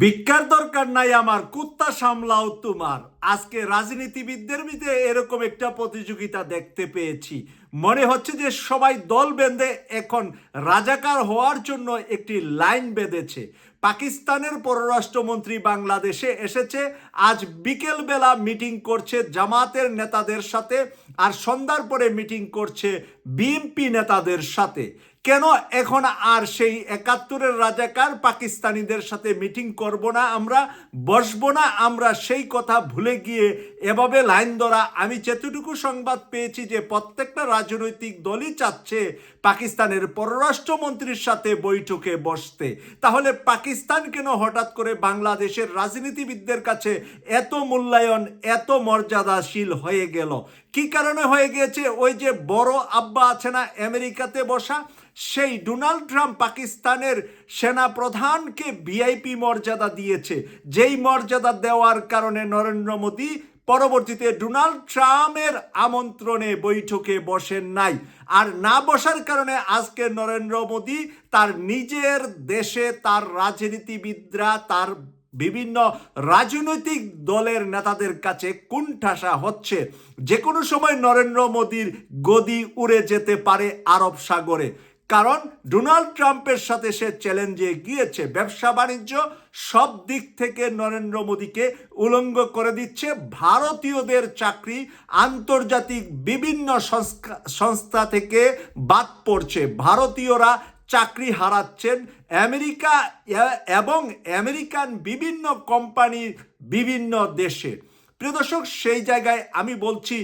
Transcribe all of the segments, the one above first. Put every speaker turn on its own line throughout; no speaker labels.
ভিক্ষার দরকার নাই আমার, কুত্তা সামলাও তোমার। আজকে রাজনীতিবিদদের মধ্যে এরকম একটা প্রতিযোগিতা দেখতে পেয়েছি। মনে হচ্ছে যে সবাই দল বেঁধে এখন রাজাকার হওয়ার জন্য একটি লাইন বেঁধেছে। পাকিস্তানের পররাষ্ট্রমন্ত্রী বাংলাদেশে এসেছে, আজ বিকেলবেলা মিটিং করছে জামাতের নেতাদের সাথে আর সন্ধ্যার পরে মিটিং করছে বিএমপি নেতাদের সাথে। কেন এখন আর সেই একাত্তরের রাজাকার পাকিস্তানিদের সাথে মিটিং করব না আমরা, বসবো না আমরা সেই কথা ভুলে গিয়ে? এভাবে লাইন ধরা, আমি যেতটুকু সংবাদ পেয়েছি যে প্রত্যেকটা রাজনৈতিক দলই চাচ্ছে পাকিস্তানের পররাষ্ট্রমন্ত্রীর সাথে বৈঠকে বসতে। তাহলে পাকিস্তান কেন হঠাৎ করে বাংলাদেশের রাজনীতিবিদদের কাছে এত মূল্যায়ন, এত মর্যাদাশীল হয়ে গেল? কি কারণে হয়ে গিয়েছে? ওই যে বড় আব্বা আছে না, আমেরিকাতে বসা সেই ডোনাল্ড ট্রাম্প পাকিস্তানের সেনা প্রধানকে ভিআইপি মর্যাদা দিয়েছে। যেই মর্যাদা দেওয়ার কারণে নরেন্দ্র মোদী পরবর্তীতে ডোনাল্ড ট্রাম্পের আমন্ত্রণে বৈঠকে বসেন নাই। আর না বসার কারণে আজকে নরেন্দ্র মোদী তার নিজের দেশে তার রাজনীতিবিদরা, তার বিভিন্ন রাজনৈতিক দলের নেতাদের কাছে কুণ্ঠাসা হচ্ছে। যে কোনো সময় নরেন্দ্র মোদীর গদি উড়ে যেতে পারে আরব সাগরে। কারণ ডোনাল্ড ট্রাম্পের সাথে সে চ্যালেঞ্জে গিয়েছে। ব্যবসা বাণিজ্য সব দিক থেকে নরেন্দ্র মোদীকে উলঙ্গ করে দিচ্ছে। ভারতীয়দের চাকরি আন্তর্জাতিক বিভিন্ন সংস্থা থেকে বাদ পড়ছে। ভারতীয়রা চাকরি হারাচ্ছেন। আমেরিকা এবং আমেরিকান বিভিন্ন কোম্পানির বিভিন্ন দেশে। প্রিয় দর্শক, সেই জায়গায় আমি বলছি,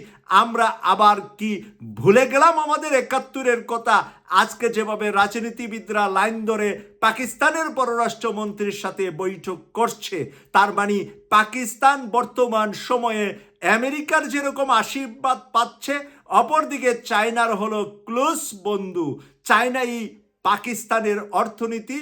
আমরা আবার কি ভুলে গেলাম আমাদের একাত্তরের কথা? আজকে যেভাবে রাজনীতিবিদরা লাইন ধরে পাকিস্তানের পররাষ্ট্রমন্ত্রীর সাথে বৈঠক করছে, তার মানে পাকিস্তান বর্তমান সময়ে আমেরিকার যেরকম আশীর্বাদ পাচ্ছে, অপরদিকে চায়নার হলো ক্লোজ বন্ধু। চায়নাই পাকিস্তানের অর্থনীতি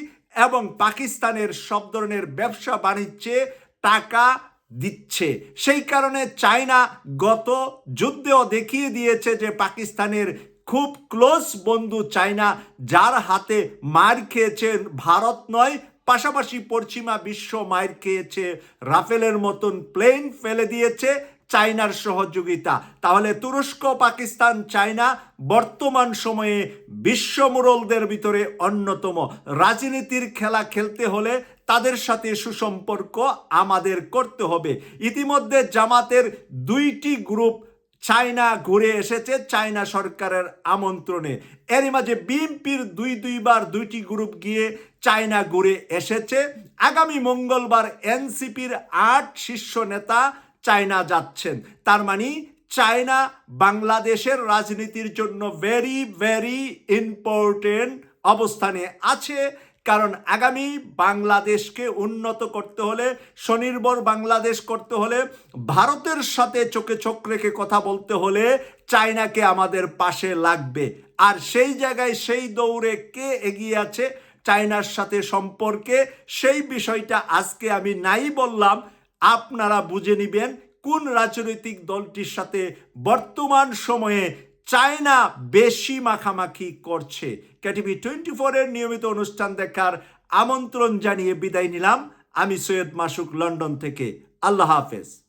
এবং পাকিস্তানের সব ধরনের ব্যবসা বাণিজ্যে টাকা দিচ্ছে। সেই কারণে চায়না গত যুদ্ধেও দেখিয়ে দিয়েছে যে পাকিস্তানের খুব ক্লোজ বন্ধু চায়না, যার হাতে মার খেয়েছে ভারত নয়, পাশাপাশি পশ্চিমা বিশ্ব মার খেয়েছে, রাফেলের মতন প্লেন ফেলে দিয়েছে। চায়নার সহযোগিতা। তাহলে তুরস্ক, পাকিস্তান চায়না বর্তমান সময়ে বিশ্ব মুরলদের ভিতরে অন্যতম। রাজনীতির খেলা খেলতে হলে তাদের সাথে সুসম্পর্ক আমাদের করতে হবে। ইতিমধ্যে জামাতের দুইটি গ্রুপ চায়না ঘুরে এসেছে চায়না সরকারের আমন্ত্রণে। এরই মাঝে বিএনপির দুই দুইবার দুইটি গ্রুপ গিয়ে চায়না ঘুরে এসেছে। আগামী মঙ্গলবার এনসিপির আট শীর্ষ নেতা চায়না যাচ্ছেন। তার মানে চায়না বাংলাদেশের রাজনীতির জন্য ভেরি ভেরি ইম্পর্টেন্ট অবস্থানে আছে। কারণ আগামী বাংলাদেশকে উন্নত করতে হলে, স্বনির্ভর বাংলাদেশ করতে হলে, ভারতের সাথে চোখে চোখ রেখে কথা বলতে হলে চায়নাকে আমাদের পাশে লাগবে। আর সেই জায়গায় সেই দৌড়ে কে এগিয়ে আছে, চায়নার সাথে সম্পর্কে সেই বিষয়টা আজকে আমি নাই বললাম। আপনারা বুঝে নিবেন কোন রাজনৈতিক দলটির সাথে বর্তমান সময়ে চায়না বেশি মাখামাখি করছে। ক্যাটিভি টোয়েন্টি ফোরের নিয়মিত অনুষ্ঠান দেখার আমন্ত্রণ জানিয়ে বিদায় নিলাম। আমি সৈয়দ মাসুক, লন্ডন থেকে। আল্লাহ হাফেজ।